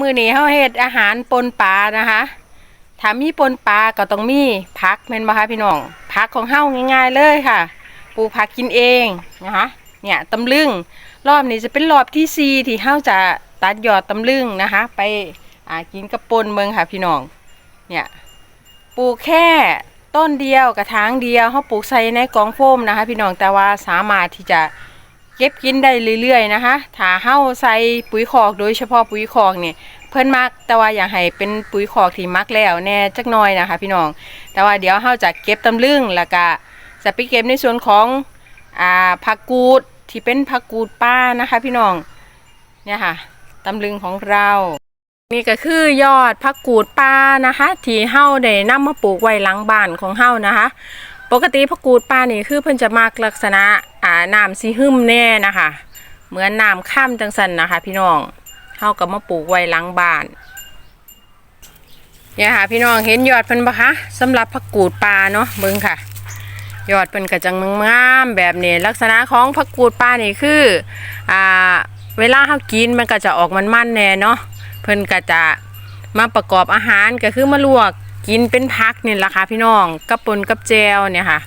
มือนี้เฮาเฮ็ดอาหารปนปลานะคะถ้ามีปนปลาก็ต้องมีผักแม่นบ่คะพี่น้องผักของเฮาง่าย ๆเลยค่ะปลูกผักกินเองนะคะเนี่ยตำลึงรอบนี้จะเป็นรอบที่สี่ที่เฮาจะตัดยอดตำลึงนะคะ ไปอ่ากินกับปนเมืองค่ะพี่น้องเนี่ยปลูกแค่ต้นเดียวกระถางเดียวเฮาปลูกใส่ในกล่องโฟมนะคะ พี่น้องแต่ว่าสามารถที่จะ เก็บกินได้เรื่อยๆนะคะถ้าเฮาใส่ปุ๋ยคอกโดยเฉพาะปุ๋ยคอกเนี่ยเพิ่นมักแต่ว่าอยากให้เป็นปุ๋ยคอกที่มักแล้วแน่จักหน่อยนะคะ พี่น้อง แต่ว่าเดี๋ยวเฮาจะเก็บตำลึงแล้วก็จะไปเก็บในส่วนของอ่าผักกูดที่เป็นผักกูดป้านะคะ พี่น้องเนี่ยค่ะตำลึงของเรา นี่ก็คือยอดผักกูดป้านะคะ ที่เฮาได้นำมาปลูกไว้หลังบ้านของเฮานะคะ ปกติผักกูดป้านี่คือเพิ่นจะมักลักษณะอ่าน้ำสีหึมแน่นะคะ เหมือนน้ำข้ามจังสันนะคะ พี่น้องเฮาก็มาปลูกไว้หลังบ้านเนี่ยค่ะพี่น้องเห็นยอดเพิ่นปะคะสำหรับผักกูดปลาเนาะเบิ่งค่ะ ยอดเพิ่นก็จังงามแบบนี้ลักษณะของผักกูดปลานี่คืออ่าเวลาเฮากินมันก็จะออกมันๆแน่เนาะเพิ่นก็จะมาประกอบอาหารก็คือมาลวก กินเป็นผักนี่แหละค่ะพี่น้องกับปนกับแจวเนี่ยค่ะ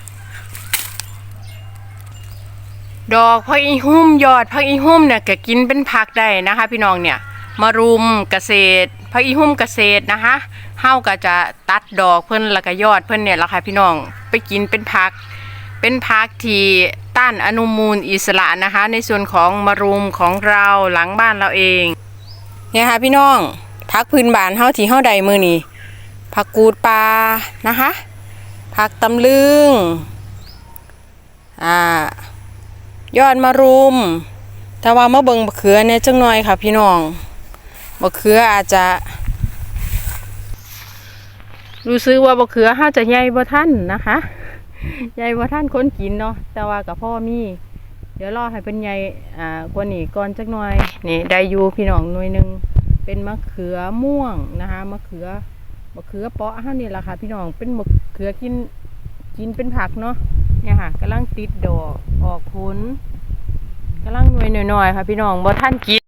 ดอกผักอีหุ่มยอดผักอีหุ่มเนี่ยก็กินเป็นผักได้นะคะ พี่น้องเนี่ยมารุมเกษตรผักอีหุ่มเกษตรนะคะเฮาก็จะตัดดอกเพิ่นแล้วก็ยอดเพิ่นเนี่ยแหละค่ะพี่น้องไปกินเป็นผัก เป็นผักที่ต้านอนุมูลอิสระนะคะ ในส่วนของมะรุมของเราหลังบ้านเราเองเนี่ยค่ะพี่น้องผักพื้นบ้านเฮาที่เฮาใดมือนี่ ผักกูดปลานะคะ ผักตำลึงอ่ายอดมะรุมแต่ว่ามาเบิงบะเขือเนี่ยจังหน่อยค่ะพี่น้องบะเขืออาจจะรู้สึกว่าบะเขือห้าจะใหญ่บ่ท่านนะคะใหญ่บ่ท่านคนกินเนาะแต่ว่ากับพ่อมี เดี๋ยวรอให้เป็นใหญ่อ่ากว่านี้ก่อนจักหน่อยนี่ได้อยู่พี่น้องหน่วยหนึ่งเป็นมะเขือม่วงนะคะมะเขือ มะเขือเปาะห้านี่แหละค่ะ พี่น้องเป็นมะเขือกินกินเป็นผักเนาะเนี่ยค่ะกำลังติดดอกออกผลกำลังหน่วยหน่อยๆค่ะ พี่น้องบ่ท่านกิน